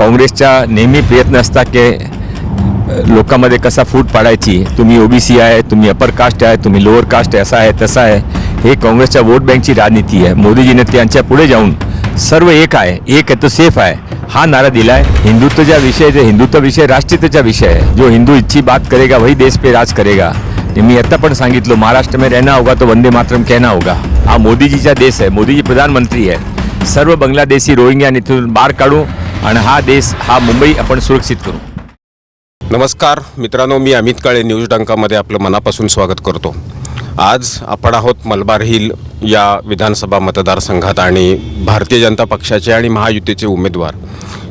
काँग्रेसचा नेहमी प्रयत्न असता की लोकांमध्ये कसा फूट पाडायची? तुम्ही ओबीसी आहे तुम्ही अपर कास्ट आहे तुम्ही लोअर कास्ट आहे असा आहे तसा आहे. हे काँग्रेसच्या वोट बँकची राजनीती आहे. मोदीजीने त्यांच्या पुढे जाऊन सर्व एक आहे एक आहे तो सेफ आहे. हा नारा दिला है हिंदुत्वचा विषय जो हिंदुत्व विषय राष्ट्रीयतेचा विषय है जो हिंदू इच्छी बात करेगा वही देश पे राज करेगा. मी आता पण सांगितलं महाराष्ट्र में रहना होगा तो वंदे मातरम कहना होगा. हा मोदीजीचा देश आहे मोदीजी प्रधानमंत्री आहे. सर्व बांगलादेशी रोहिंग्या इथून बार काढू. आणि हा देश हा मुंबई आपण सुरक्षित करू. नमस्कार मित्रांनो मी अमित काळे न्यूज डंकामध्ये आपलं मनापासून स्वागत करतो. आज आपण आहोत मलबार हिल या विधानसभा मतदारसंघात आणि भारतीय जनता पक्षाचे आणि महायुतीचे उमेदवार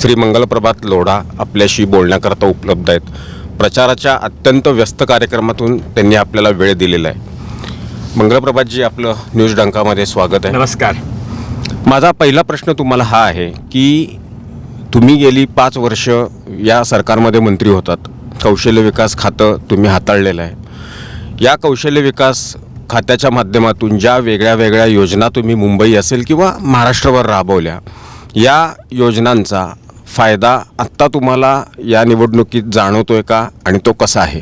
श्री मंगलप्रभात लोढा आपल्याशी बोलण्याकरता उपलब्ध आहेत. प्रचाराच्या अत्यंत व्यस्त कार्यक्रमातून त्यांनी आपल्याला वेळ दिलेला आहे. मंगलप्रभातजी आपलं न्यूज डंकामध्ये स्वागत आहे. नमस्कार. माझा पहिला प्रश्न तुम्हाला हा आहे की तुम्ही गेली पाच वर्ष या सरकारमध्ये मंत्री होतात. कौशल्य विकास खातं तुम्ही हाताळलेलं आहे. या कौशल्य विकास खात्याच्या माध्यमातून ज्या वेगळ्या वेगळ्या योजना तुम्ही मुंबई असेल किंवा महाराष्ट्रभर राबवल्या या योजनांचा फायदा आत्ता तुम्हाला या निवडणुकीत जाणवतो आहे का आणि तो कसा आहे?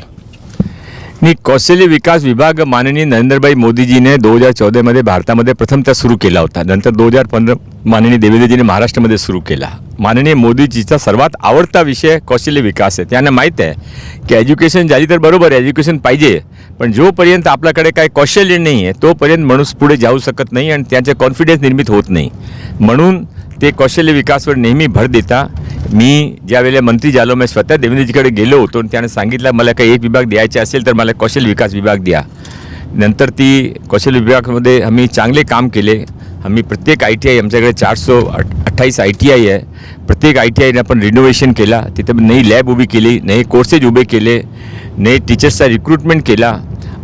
मी कौशल्य विकास विभाग माननीय नरेंद्रभाई मोदीजीने दो हजार चौदामध्ये भारतामध्ये प्रथमतः सुरू केला होता. नंतर दोन हजार पंधरा माननीय देवेंद्रजीने महाराष्ट्रामध्ये सुरू केला. माननीय मोदीजीचा सर्वात आवडता विषय कौशल्य विकास आहे. त्यांना माहीत आहे की एज्युकेशन झाली तर बरोबर आहे एज्युकेशन पाहिजे. पण जोपर्यंत आपल्याकडे काय कौशल्य नाही आहे तोपर्यंत माणूस पुढे जाऊ शकत नाही आणि त्यांचे कॉन्फिडन्स निर्मित होत नाही. म्हणून ते कौशल्य विकासवर नेहमी भर देता. मी ज्यावेळेला मंत्री झालो मी स्वतः देवेंद्रजीकडे गेलो होतो आणि त्याने सांगितलं मला काही एक विभाग द्यायचे असेल तर मला कौशल्य विकास विभाग द्या. नंतर ती कौशल्य विभागामध्ये आम्ही चांगले काम केले. आम्ही प्रत्येक आय टी आय आमच्याकडे चारशे अठ्ठावीस आय टी आय आहे. प्रत्येक आय टी आयने आपण रिनोव्हेशन केला. तिथं नई लॅब उभी केली नए कोर्सेज उभे केले नए टीचर्सचा रिक्रुटमेंट केला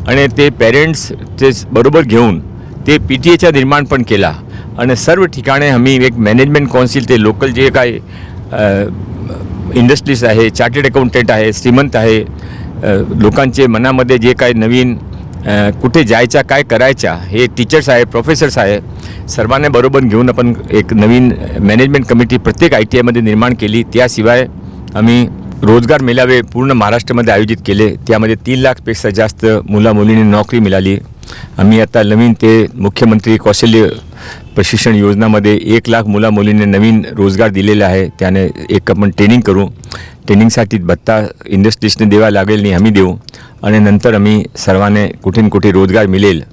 आणि ते पेरेंट्सचे बरोबर घेऊन ते पी टी एचा निर्माण पण केला. आणि सर्व ठिकाणे आम्ही एक मॅनेजमेंट कौन्सिल ते लोकल जे काही इंडस्ट्रीज आहे चार्टर्ड अकाउंटंट आहे श्रीमंत आहे लोकांचे मनामध्ये जे काही नवीन कुठे जायच्या काय करायच्या हे टीचर्स आहे प्रोफेसर्स आहे सर्वांना बरोबर घेऊन आपण एक नवीन मॅनेजमेंट कमिटी प्रत्येक आय टी आयमध्ये निर्माण केली त्याशिवाय आम्ही रोजगार मेळावे पूर्ण महाराष्ट्रामध्ये आयोजित केले त्यामध्ये तीन लाखपेक्षा जास्त मुला मुलींनी नोकरी मिळाली आम्ही आता नवीन ते मुख्यमंत्री कौशल्य प्रशिक्षण योजनामध्ये एक लाख मुलामुलींना नवीन रोजगार दिलेला आहे. त्याने एक आपण ट्रेनिंग करू. ट्रेनिंगसाठी भत्ता इंडस्ट्रीजने द्यावा लागेल नाही आम्ही देऊ. आणि नंतर आम्ही सर्वांना कुठे न कुठे रोजगार मिळेल.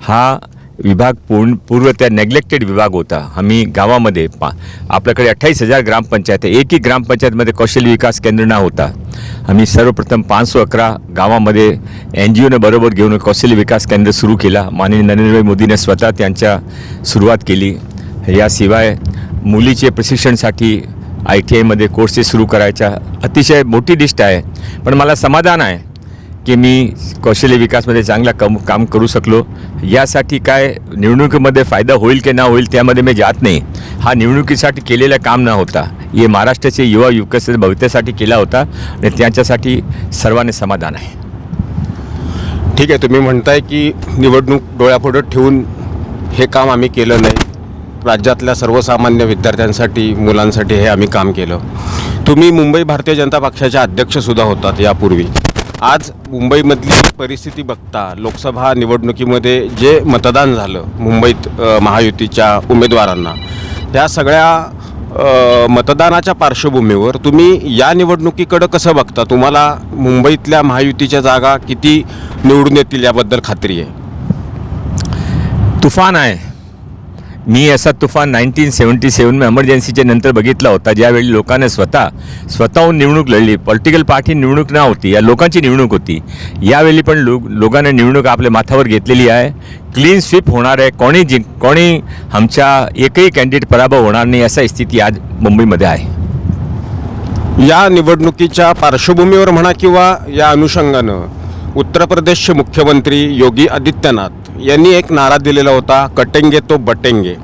हा विभाग पूर्ण पूर्व त्या नेग्लेक्टेड विभाग होता. आम्ही गावामध्ये पा आपल्याकडे अठ्ठावीस हजार ग्रामपंचायत आहे. एकही ग्रामपंचायतमध्ये कौशल्य विकास केंद्र न होता. आम्ही सर्वप्रथम पाचशे अकरा गावामध्ये एन जी ओने बरोबर घेऊन कौशल्य विकास केंद्र सुरू केला. माननीय नरेंद्रभाई मोदीने स्वतः त्यांच्या सुरुवात केली. याशिवाय मुलीचे प्रशिक्षणसाठी आय टी आयमध्ये कोर्सेस सुरू करायच्या अतिशय मोठी लिस्ट आहे. पण मला समाधान आहे. की मी कौशल्य विकासमध्ये चांगला कम काम करू शकलो. यासाठी काय निवडणुकीमध्ये फायदा होईल की ना होईल त्यामध्ये मी जात नाही. हा निवडणुकीसाठी केलेला काम न होता हे महाराष्ट्राचे युवा युवकाचे भविष्यासाठी केला होता आणि त्यांच्यासाठी सर्वांनी समाधान आहे. ठीक आहे तुम्ही म्हणताय की निवडणूक डोळ्यापुढं ठेवून हे काम आम्ही केलं नाही. राज्यातल्या सर्वसामान्य विद्यार्थ्यांसाठी मुलांसाठी हे आम्ही काम केलं. तुम्ही मुंबई भारतीय जनता पक्षाच्या अध्यक्षसुद्धा होतात यापूर्वी. आज मुंबईमधली परिस्थिती बघता लोकसभा निवडणुकीमध्ये जे मतदान झालं मुंबईत महायुतीच्या उमेदवारांना त्या सगळ्या मतदानाच्या पार्श्वभूमीवर तुम्ही या निवडणुकीकडं कसं बघता? तुम्हाला मुंबईतल्या महायुतीच्या जागा किती निवडून येतील याबद्दल खात्री आहे. तुफान आहे. मी असा तुफान नाईन्टीन सेवन्टी सेवन एमर्जन्सीच्या नंतर बघितला होता ज्यावेळी लोकांना स्वतः स्वतःहून निवडणूक लढली. पॉलिटिकल पार्टी निवडणूक ना होती या लोकांची निवडणूक होती. यावेळी पण लो लोकांना निवडणूक आपल्या माथावर घेतलेली आहे. क्लीन स्वीप होणार आहे. कोणी जिंक कोणी आमच्या एकही कॅन्डिडेट पराभव होणार नाही असा स्थिती आज मुंबईमध्ये आहे. या निवडणुकीच्या पार्श्वभूमीवर म्हणा किंवा या अनुषंगानं उत्तर प्रदेशचे मुख्यमंत्री योगी आदित्यनाथ यांनी एक नारा दिलेला होता कटेंगे तो बटेंगे.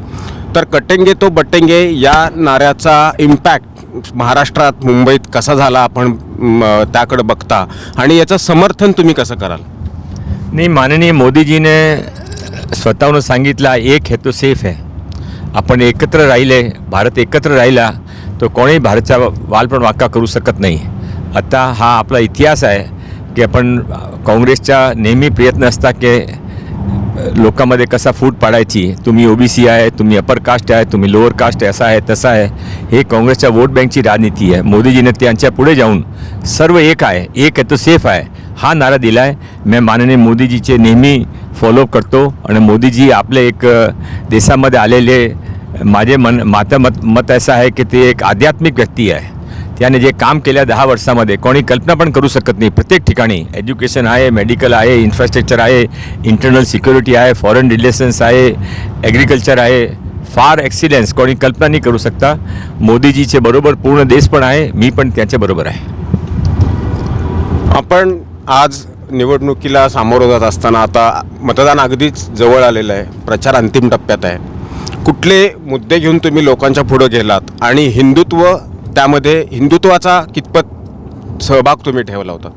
तर कटेंगे तो बटेंगे या नाऱ्याचा इम्पॅक्ट महाराष्ट्रात मुंबईत कसा झाला आपण म, त्याकडे बघता. आणि याचं समर्थन तुम्ही कसं कराल? नाही माननीय मोदीजीने स्वतःहून सांगितला एक हे तो सेफ आहे. आपण एकत्र राहिले भारत एकत्र राहिला तो कोणीही भारतचा वाल पण वाक्का करू शकत नाही. आता हा आपला इतिहास आहे की आपण काँग्रेसच्या नेहमी प्रयत्न असता की लोकांमध्ये कसा फूट पाडायची तुम्ही ओ बी सी आहे तुम्ही अपर कास्ट आहे तुम्ही लोअर कास्ट आहे आहे तसा आहे हे काँग्रेसच्या वोट बँकची राजनीती आहे. मोदीजीने त्यांच्या पुढे जाऊन सर्व एक आहे एक आहे तो सेफ आहे. हा नारा दिला आहे मी माननीय मोदीजीचे नेहमी फॉलोअप करतो आणि मोदीजी आपले एक देशामध्ये आलेले माझे मन माता मत मत असं आहे की ते एक आध्यात्मिक व्यक्ती आहे. त्याने जे काम केल्या दहा वर्षामध्ये कोणी कल्पना पण करू शकत नाही. प्रत्येक ठिकाणी एज्युकेशन आहे मेडिकल आहे इन्फ्रास्ट्रक्चर आहे इंटरनल सिक्युरिटी आहे फॉरेन रिलेशन्स आहे ॲग्रिकल्चर आहे. फार एक्सिलेन्स कोणी कल्पना नाही करू शकता. मोदीजीचे बरोबर पूर्ण देश पण आहे मी पण त्यांच्या बरोबर आहे. आपण आज निवडणुकीला सामोरं जात असताना आता मतदान अगदीच जवळ आलेलं आहे. प्रचार अंतिम टप्प्यात आहे. कुठले मुद्दे घेऊन तुम्ही लोकांच्या पुढं गेलात? आणि हिंदुत्व त्यामध्ये हिंदुत्वाचा कितपत सहभाग तुम्ही ठेवला होता?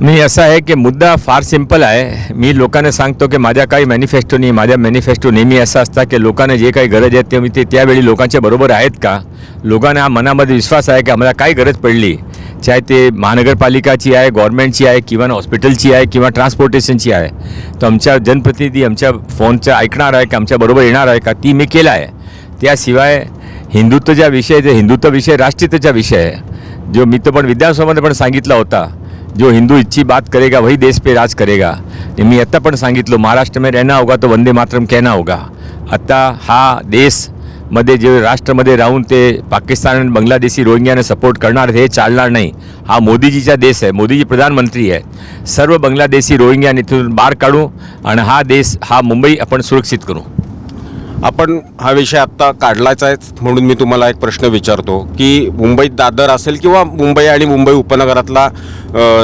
नाही असं आहे की मुद्दा फार सिंपल आहे. मी लोकांना सांगतो की माझ्या काही मॅनिफेस्टो नाही माझ्या मॅनिफेस्टो नेहमी असं असतं की लोकांना जे काही गरज आहे ते मी ते त्यावेळी लोकांच्या बरोबर आहेत का? लोकांना मनामध्ये विश्वास आहे की आम्हाला काय गरज पडली. चाहे ते महानगरपालिकाची आहे गव्हर्नमेंटची आहे किंवा हॉस्पिटलची आहे किंवा ट्रान्सपोर्टेशनची आहे. तर आमच्या जनप्रतिनिधी आमच्या फोनचं ऐकणार आहे का आमच्याबरोबर येणार आहे का ती मी केलं आहे. त्याशिवाय हिंदुत्वचा विषय जे हिंदुत्व विषय राष्ट्रीयतेचा विषय आहे जो मी तो पण विधानसभामध्ये पण सांगितला होता जो हिंदू इच्छी बात करेगा वही देश पे राज करेगा. मी आत्ता पण सांगितलो महाराष्ट्र में रहना होगा तो वंदे मातरम कहना होगा. आत्ता हा देशमध्ये जे राष्ट्रमध्ये राहून ते पाकिस्तान आणि बांगलादेशी रोहिंग्याने सपोर्ट करणार हे चालणार नाही. हा मोदीजीचा देश आहे मोदीजी प्रधानमंत्री आहे सर्व बांगलादेशी रोहिंग्या तिथून बाहेर काढू आणि हा देश हा मुंबई आपण सुरक्षित करू. आपण हा विषय आत्ता काढलाच आहे म्हणून मी तुम्हाला एक प्रश्न विचारतो की मुंबईत दादर असेल किंवा मुंबई आणि मुंबई उपनगरातला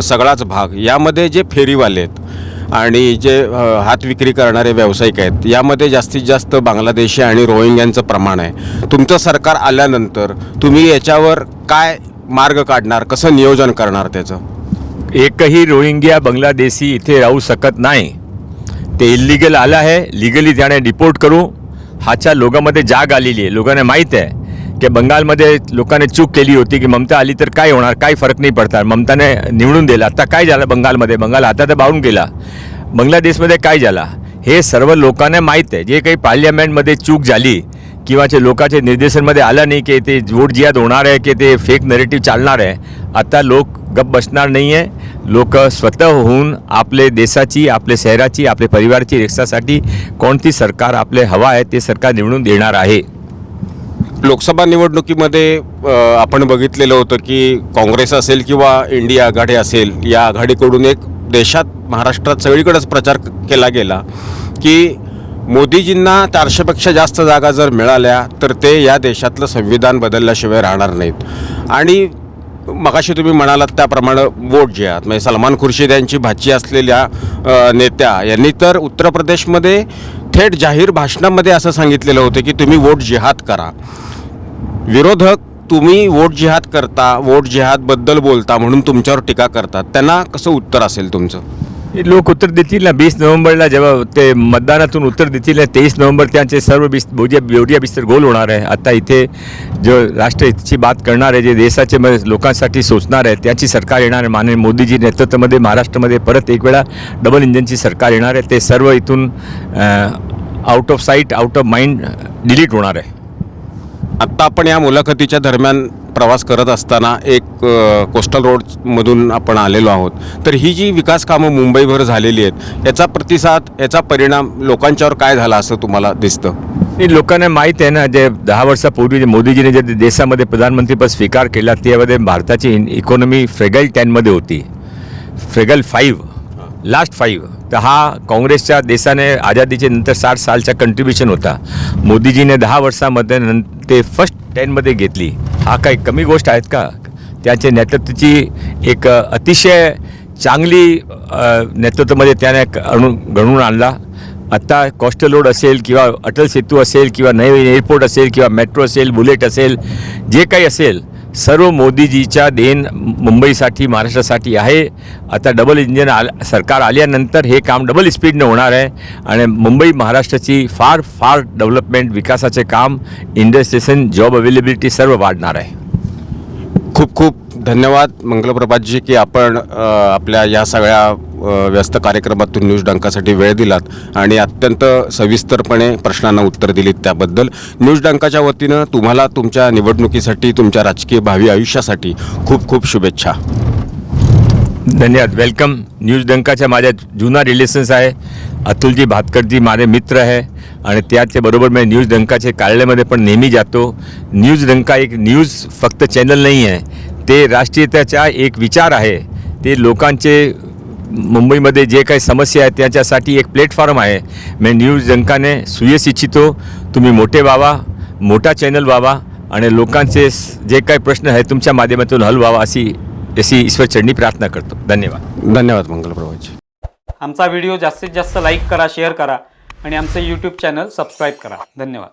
सगळाच भाग यामध्ये जे फेरीवाले आहेत आणि जे हात विक्री करणारे व्यावसायिक आहेत यामध्ये जास्तीत जास्त बांगलादेशी आणि रोहिंग्यांचं प्रमाण आहे. तुमचं सरकार आल्यानंतर तुम्ही याच्यावर काय मार्ग काढणार कसं नियोजन करणार त्याचं? एकही रोहिंग्या बांगलादेशी इथे राहू शकत नाही. ते इलिगल आलं आहे लिगली त्याने डिपोर्ट करू. ह्याच्या लोकांमध्ये जाग आलेली आहे. लोकांना माहीत आहे की बंगालमध्ये लोकांनी चूक केली होती की ममता आली तर काय होणार काय फरक नाही पडतात ममताने निवडून दिला. आता काय झालं बंगालमध्ये? बंगाल आता तर बाहून गेला. बांगलादेशमध्ये काय झाला? हे सर्व लोकांना माहीत आहे. जे काही पार्लियामेंटमध्ये चूक झाली किंवा जे लोकांचे निर्देशनमध्ये आलं नाही की ते वोट जियाद होणार आहे की ते फेक नरेटिव्ह चालणार आहे आता लोक गप बसणार नाही आहे. लोक स्वतः होऊन आपले देशाची आपल्या शहराची आपल्या परिवाराची रिक्षासाठी कोणती सरकार आपले हवा आहे ते सरकार निवडून देणार आहे. लोकसभा निवडणुकीमध्ये आपण बघितलेलं होतं की काँग्रेस असेल किंवा इंडिया आघाडी असेल या आघाडीकडून एक देशात महाराष्ट्रात सगळीकडेच प्रचार केला गेला की मोदीजींना चारशेपेक्षा जास्त जागा जर मिळाल्या तर ते या देशातलं संविधान बदलल्याशिवाय राहणार नाहीत. आणि मगाशी तुम्ही म्हणालात त्याप्रमाणे वोट जे आहेत म्हणजे सलमान खुर्शीद यांची भाची असलेल्या नेत्या यांनी तर उत्तर प्रदेशमध्ये थेट जाहीर भाषणामध्ये असं सांगितलेलं होतं की तुम्ही वोट जिहाद करा. विरोधक तुम्ही वोट जिहाद करता वोट जिहादबद्दल बोलता म्हणून तुमच्यावर टीका करतात. त्यांना कसं उत्तर असेल तुमचं? लोक उत्तर देतील ना बीस नोव्हेंबरला जेव्हा ते मतदानातून उत्तर देतील ना तेवीस नोव्हेंबर त्यांचे सर्व बिस बोजिया बोरिया बिस्तर गोल होणार आहे. आता इथे जो राष्ट्रहितची बात करणार आहे जे देशाचे लोकांसाठी सोचणार आहे त्याची सरकार येणार आहे. माननीय मोदीजी नेतृत्वामध्ये महाराष्ट्रामध्ये परत एक वेळा डबल इंजनची सरकार येणार आहे. ते सर्व इथून out of sight out of mind delete होणार आहे. आत्ता आपण या मुलाखतीच्या दरम्यान प्रवास करत असताना एक कोस्टल रोडमधून आपण आलेलो आहोत. तर ही जी विकास कामं मुंबईभर झालेली आहेत याचा प्रतिसाद याचा परिणाम लोकांच्यावर काय झाला असं तुम्हाला दिसतं? लोकांना माहीत आहे ना जे दहा वर्षापूर्वी जे मोदीजीने जे देशामध्ये प्रधानमंत्रीपद स्वीकार केला त्यामध्ये भारताची इकॉनॉमी फ्रेगल टेनमध्ये होती. फ्रेगल फाईव्ह लास्ट फाईव्ह तर हा काँग्रेसच्या देशाने आझादीचे नंतर साठ सालचा कंट्रीब्युशन होता. मोदीजीने दहा वर्षामध्ये ते फर्स्ट टेनमध्ये घेतली. हा काही कमी गोष्ट आहेत का? त्याच्या नेतृत्वाची एक अतिशय चांगली नेतृत्वामध्ये त्याने अणू घडवून आणला. आत्ता कॉस्टल रोड असेल किंवा अटल सेतू असेल किंवा नवीन एअरपोर्ट असेल किंवा मेट्रो असेल बुलेट असेल जे काही असेल सर्व मोदीजीच्या देण मुंबईसाठी महाराष्ट्रासाठी आहे. आता डबल इंजिन आल सरकार आल्यानंतर हे काम डबल स्पीडनं होणार आहे. आणि मुंबई महाराष्ट्राची फार फार डेव्हलपमेंट विकासाचे काम इंडस्ट्रेशन जॉब अवेलेबिलिटी सर्व वाढणार आहे. खूप खूप धन्यवाद मंगलप्रभातजी की आपण आपल्या या सगळ्या व्यस्त कार्यक्रमातून न्यूज डंकासाठी वेळ दिलात आणि अत्यंत सविस्तरपणे प्रश्नांना उत्तर दिलीत त्याबद्दल. न्यूज डंकाच्या वतीनं तुम्हाला तुमच्या निवडणुकीसाठी तुमच्या राजकीय भावी आयुष्यासाठी खूप खूप शुभेच्छा. धन्यवाद. वेलकम न्यूज डंकाच्या माझ्या जुना रिलेशन्स आहे. अतुलजी भातकरजी माझे मित्र आहे. आणि त्याच्या बरोबर मी न्यूज डंकाचे कार्यालयामध्ये पण नेहमी जातो. न्यूज डंका एक न्यूज फक्त चॅनल नाही आहे. ते राष्ट्रीयतेचा एक विचार आहे. ते लोकांचे मुंबईमध्ये जे काही समस्या आहेत त्याच्यासाठी एक प्लॅटफॉर्म आहे. मी न्यूज डंकाने सुयश इच्छितो तुम्ही मोठे व्हावा मोठा चॅनल व्हावा आणि लोकांचे जे काही प्रश्न आहेत तुमच्या माध्यमातून हल व्हावा अशी अशी ईश्वर चरणी प्रार्थना करतो. धन्यवाद. धन्यवाद मंगलप्रभातजी आमचा व्हिडिओ जास्तीत जास्त लाईक करा शेअर करा आणि आमचं यूट्यूब चॅनल सबस्क्राईब करा. धन्यवाद.